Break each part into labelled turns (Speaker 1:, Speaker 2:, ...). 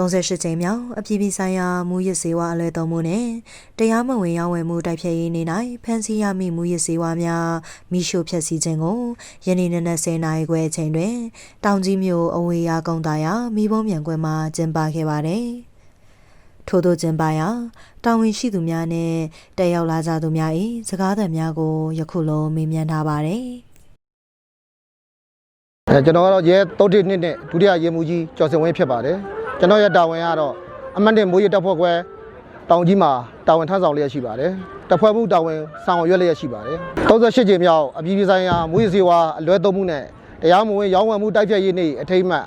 Speaker 1: 38ကြိမ်မြောက်အပြည်ပြည်ဆိုင်ရာမူရစ်စေဝါအလွဲသုံးမှုနဲ့တရားမဝင်ရောင်းဝယ်မှုတိုက်ဖျက်ရေးနေ့၌ဖမ်းဆီးရမိမူရစ်စေဝါများမိရှုဖျက်ဆီးခြင်းကိုယနေ့နနက်10:00နာရီခွဲအချိန်တွင် တောင်ကြီးမြို့အဝေးရာကုန်းတာယာမိဘုံမြန်ကွင်းမှာကျင်းပခဲ့ပါသည်ထို့သောကျင်းပရာတာဝန်ရှိသူများနဲ့တက်ရောက်လာကြသူများ၏စကားသံများကိုယခုလိုမေးမြန်းထားပါသည်
Speaker 2: အဲကျွန်တော်ကတော့ရဲတုတ်တိနှစ်နဲ့ဒုတိယရဲမှုကြီးကျော်စင်ဝင်းဖြစ်ပါတယ် ကျွန်တော်ရဲ့တာဝန်ကတော့အမတ်တင်မိုးရတပ်ဖွဲ့ခွဲတောင်ကြီးမှာတာဝန်ထမ်းဆောင်လျက်ရှိပါတယ်တပ်ဖွဲ့မှုတာဝန်ဆောင်ရွက်လျက်ရှိပါတယ်38ကြိမ်မြောက်အပြည်ပြည်ဆိုင်ရာမူရည်စေဝါအလွဲသုံးမှုနဲ့တရားမဝင်ရောင်းဝယ်မှုတိုက်ဖျက်ရေးနေ့အထိမ်းအမှတ်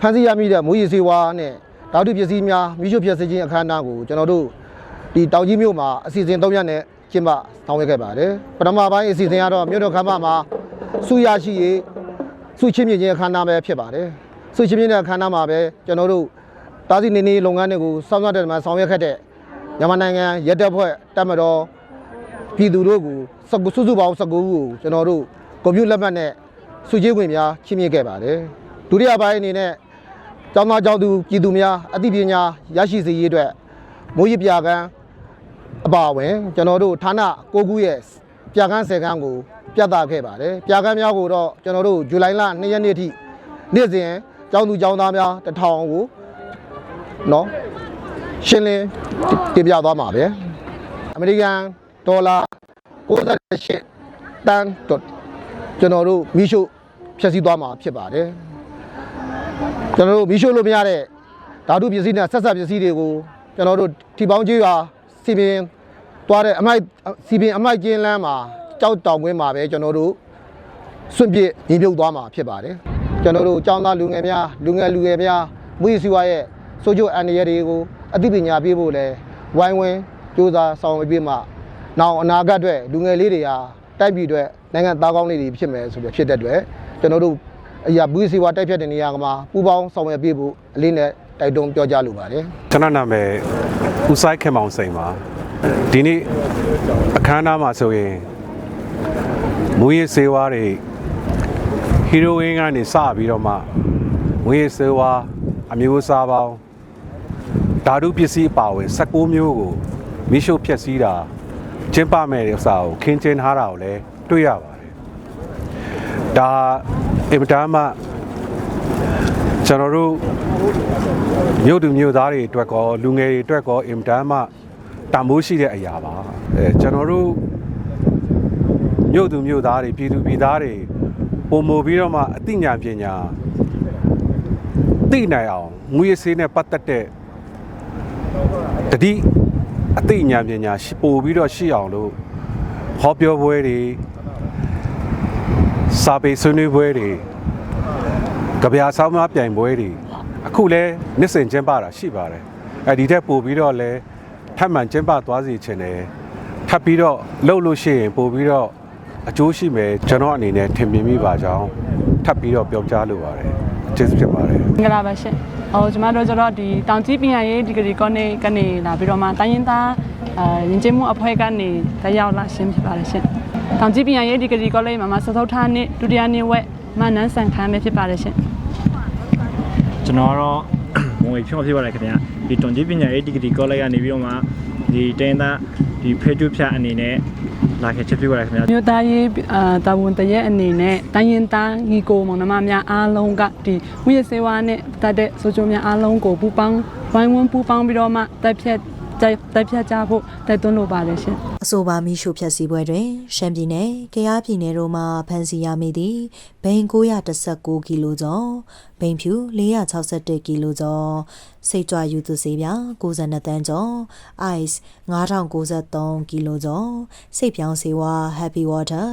Speaker 2: ဖမ်းဆီးရမိတဲ့မူရည်စေဝါနဲ့ဓာတုပစ္စည်းများမိရှုပစ္စည်းချင်းအခမ်းအနားကိုကျွန်တော်တို့ဒီတောင်ကြီးမြို့မှာအစီအစဉ်၃ရက်နဲ့ကျင်းပဆောင်ရွက်ခဲ့ပါတယ်ပထမပိုင်းအစီအစဉ်ကတော့မြို့တော်ခမ်းမမှာစုရရှိရေးစုချင်းမြင့်ခြင်းအခမ်းအနားပဲဖြစ်ပါတယ်။စုချင်းမြင့်တဲ့အခမ်းအနားမှာပဲကျွန်တော်တို့ တားစီနေနေလုပ်ငန်းတွေကိုစောင့်ရှောက်တဲ့မှာဆောင်ရွက်ခဲ့တဲ့မြန်မာနိုင်ငံရဲတပ်ဖွဲ့တပ်မတော်ပြည်သူတို့ကိုစကုစုစုပေါင်း19ဦးကိုကျွန်တော်တို့ကွန်ပျူတာလက်မှတ်နဲ့စုချင်းဝင်များချီးမြှင့်ခဲ့ပါတယ်။ဒုတိယပိုင်းအနေနဲ့ကျောင်းသားကျောင်းသူပြည်သူများအသိပညာရရှိစေရေးအတွက်မိုးရပြကန်းအပါအဝင်ကျွန်တော်တို့ဌာန၉ခုရဲ့ပြကန်း၁၀ကန်းကိုပြသခဲ့ပါတယ်ပြကန်းများကိုတော့ကျွန်တော်တို့ဇူလိုင်လ2ရက်နေ့ထိနေ့စဉ်ကျောင်းသူကျောင်းသားများတစ်ထောင်ကို နော်ရှင်းလင်းတင်ပြသွားမှာပဲအမေရိကန်ဒေါ်လာ98တန်းတော့ကျွန်တော်တို့မိရှုဖြည့်ဆည်းသွားမှာဖြစ်ပါတယ်ကျွန်တော်တို့မိရှုလို့မရတဲ့ဓာတုပစ္စည်းနဲ့ဆက်ဆက်ပစ္စည်းတွေကိုကျွန်တော်တို့ထီပေါင်းကြီးရွာစီပင်သွားတဲ့အမိုက်စီပင်အမိုက်ကျင်းလမ်းမှာကြောက်တောင်ကွင်းမှာပဲကျွန်တော်တို့စွန့်ပစ်ညီပြုတ်သွားမှာဖြစ်ပါတယ်ကျွန်တော်တို့ចောင်းသားလူငယ်များလူငယ်လူငယ်များမွေးစီဝါရဲ့ ဆိုချိုအန်ရတွေကိုအသိပညာပေးဖို့လဲဝိုင်းဝန်းစူးစမ်းဆောင်ရွက်ပြီးမှနောက်အနာဂတ်အတွက်လူငယ်လေးတွေဟာတိုက်ပြည်အတွက်နိုင်ငံသားကောင်းလေးတွေဖြစ်မယ်ဆိုပြီးဖြစ်တဲ့အတွက်ကျွန်တော်တို့အရာဘူးစီဝါတိုက်ဖြတ်တဲ့နေရာကမှာပူပေါင်းဆောင်ရွက်ပေးဖို့အလေးနဲ့တိုက်တွန်းပြောကြားလိုပါတယ်
Speaker 3: ကျွန်တော်နာမည်ဦးဆိုင်ခင်မောင်စိန်ပါဒီနေ့အခမ်းအနားမှာဆိုရင်မူရစ်စေဝါတွေဟီရိုအင်းကနေစပြီးတော့မှမူရစ်စေဝါအမျိုးအစားပေါင်း ဓာတုပစ္စည်းအပါအဝင်16မျိုးကိုမိရှုဖျက်ဆီးတာကျင်းပမဲ့ဥစ္စာကိုခင်းကျင်းထားတာကိုလည်းတွေ့ရပါတယ်ဒါအင်မတန်မှကျွန်တော်တို့မြို့သူမြို့သားတွေအတွက်ကောလူငယ်တွေအတွက်ကောအင်မတန်မှတန်ဖိုးရှိတဲ့အရာပါအဲကျွန်တော်တို့မြို့သူမြို့သားတွေပြည်သူပြည်သားတွေပုံမူပြီးတော့မှအသိဉာဏ်ပညာသိနိုင်အောင်ငွေဆေးနဲ့ပတ်သက်တဲ့ တတိအသိဉာဏ်ပညာရှိပို့ပြီးတော့ရှိအောင်လို့ဟောပြောပွဲတွေစာပေဆွေးနွေးပွဲတွေကြပြာဆောင်းများပြိုင်ပွဲတွေအခုလဲနှစ်စဉ်ကျင်းပတာရှိပါတယ်အဲဒီထက်ပိုပြီးတော့လဲထပ်မံကျင်းပသွားစီခြင်းတယ်ထပ်ပြီးတော့လှုပ်လို့ရှိရင်ပိုပြီးတော့အကျိုးရှိမယ်ကျွန်တော်အနေနဲ့ထင်မြင်မိပါကြောင်းထပ်ပြီးတော့ပြောကြားလိုပါတယ်ကျေးဇူးတင်ပါတယ်
Speaker 4: မင်္ဂလာပါရှင်။ ဟိုကျမတို့ကျတော့ဒီတောင်ကြီးပညာရေးဒီဂရီကောနေကနေလာပြီးတော့မှတိုင်းရင်းသားအာယဉ်ကျေးမှုအဖွဲ့ကနေတက်ရောက်လာရှင်းဖြစ်ပါတယ်ရှင်။တောင်ကြီးပညာရေးဒီဂရီကောလိပ်မှာမစသုတ်ထားနှစ်ဒုတိယနှစ်ဝက်မနန်းဆန်ခမ်းပဲဖြစ်ပါတယ်ရှင်
Speaker 5: ကျွန်တော်ကတော့မွေဖြောဖြစ်ပါတယ်ခင်ဗျာဒီတွန်ကြီးပညာရေးဒီဂရီကောလိပ်ကနေပြီးတော့မှဒီတင်းသားဒီဖေးကျူဖြတ်အနေနဲ့ လာခဲ့ချက်ဖြစ်ပါတယ်ခင်ဗျာ။
Speaker 4: မြို့သားရေးအာတာဝန်တရက်အနေနဲ့တိုင်းရင်းသားညီကိုမောင်နှမများအားလုံးကဒီဝိရစေဝါနဲ့တက်တဲ့ဆိုကြများအားလုံးကိုပူပေါင်းဝိုင်းဝန်းပူပေါင်းပြီးတော့မှတက်ဖြတ် တက်ဖြတ်ကြဖို့တိုက်တွန်းလိုပါတယ်ရှင်။
Speaker 1: အဆိုပါမိရှုဖြက်စီပွဲတွင်ရှမ်းပြည်နယ်၊ကယားပြည်နယ်တို့မှဖမ်းဆီးရမိသည့်ဘိန်း919ကီလိုကျော်၊ဘိန်းဖြူ461ကီလိုကျော်၊စိတ်ကြွယူသူစေးပြာ92တန်းကျော်၊ ice 9093ကီလိုကျော်၊စိတ်ပြောင်းစေဝါ happy water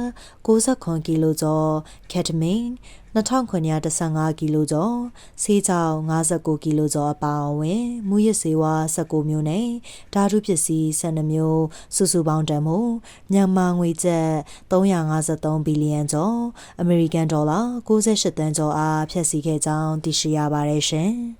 Speaker 1: 69ကီလိုကျော်၊ ketamine 2915ကီလိုကျော်ဆေးကြောင်59ကီလိုကျော်အပါအဝင်မူရစ်ဆေးဝါး19မျိုးနဲ့ဓာတုပစ္စည်း12မျိုးစုစုပေါင်းတန်မို့မြန်မာငွေကျပ်353ဘီလီယံကျော်အမေရိကန်ဒေါ်လာ68တန်းကျော်အားဖျက်ဆီးခဲ့ကြောင်းသိရှိရပါတယ်ရှင်။